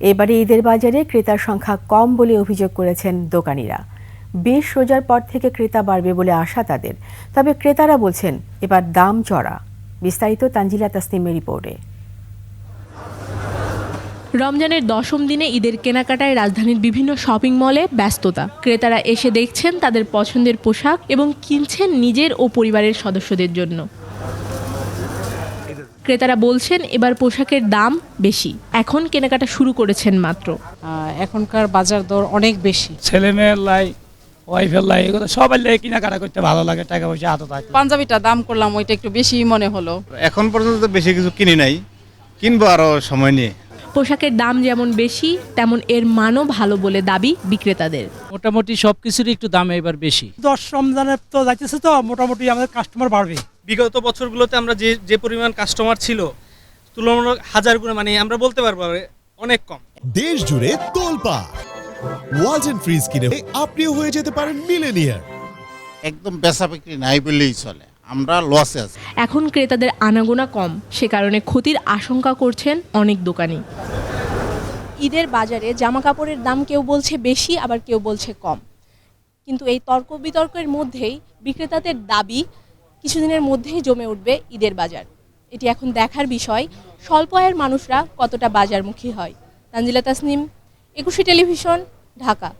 এবারে ঈদের বাজারে ক্রেতার সংখ্যা কম বলে অভিযোগ করেছেন দোকানিরা। বেশ রোজার পর থেকে ক্রেতা বাড়বে বলে আশা তাদের। তবে ক্রেতারা বলছেন, এবার দাম চড়া। বিস্তারিত তানজিলা তাসনিমের রিপোর্টে। রমজানের দশম দিনে ঈদের কেনাকাটায় রাজধানীর বিভিন্ন শপিং মলে ব্যস্ততা। ক্রেতারা এসে দেখছেন তাদের পছন্দের পোশাক এবং কিনছেন নিজের ও পরিবারের সদস্যদের জন্য। ক্রেতারা বলছেন এবার পোশাকের দাম বেশি। এখন কেনাকাটা শুরু করেছেন মাত্র। এখনকার বাজার দর অনেক বেশি। ছেলে মেয়ের লাই ওয়াইফের লাই এগুলো সবাই লাই কেনাকাটা করতে ভালো লাগে টাকা পয়সা হাতে থাকে। পাঞ্জাবিটা দাম করলাম ওইটা একটু বেশি মনে হলো। এখন পর্যন্ত তো বেশি কিছু কিনি নাই। কিনবো আরও সময় নিয়ে। পোশাকের দাম যেমন বেশি তেমন এর মানও ভালো বলে দাবি বিক্রেতাদের। মোটামুটি সব কিছুরই একটু দাম এবার বেশি। দশ রমজানের তো যাইতেছে তো মোটামুটি আমাদের কাস্টমার বাড়বে। বিগত বছরগুলোতে আমরা যে যে পরিমাণ কাস্টমার ছিল তুলনামূলক হাজার গুণে মানে আমরা বলতে পারব অনেক কম। দেশ জুড়ে তোলপা। ওয়ালটন ফ্রিজ কিনে আপনিও হয়ে যেতে পারেন মিলেনিয়ার একদম বেচা বিক্রি নাই বললেই চলে। আমরা লসে আছি। এখন ক্রেতাদের আনাগোনা কম সে কারণে ক্ষতির আশঙ্কা করছেন অনেক দোকানি। ঈদের বাজারে জামা কাপড়ের দাম কেউ বলছে বেশি আবার কেউ বলছে কম। কিন্তু এই তর্ক বিতর্কের মধ্যেই বিক্রেতাদের দাবি কিছুদিনের মধ্যেই জমে উঠবে ঈদের বাজার। এটি এখন দেখার বিষয় স্বল্প আয়ের মানুষরা কতটা বাজারমুখী হয়। তানজিলা তাসনিম, একুশে টেলিভিশন, ঢাকা।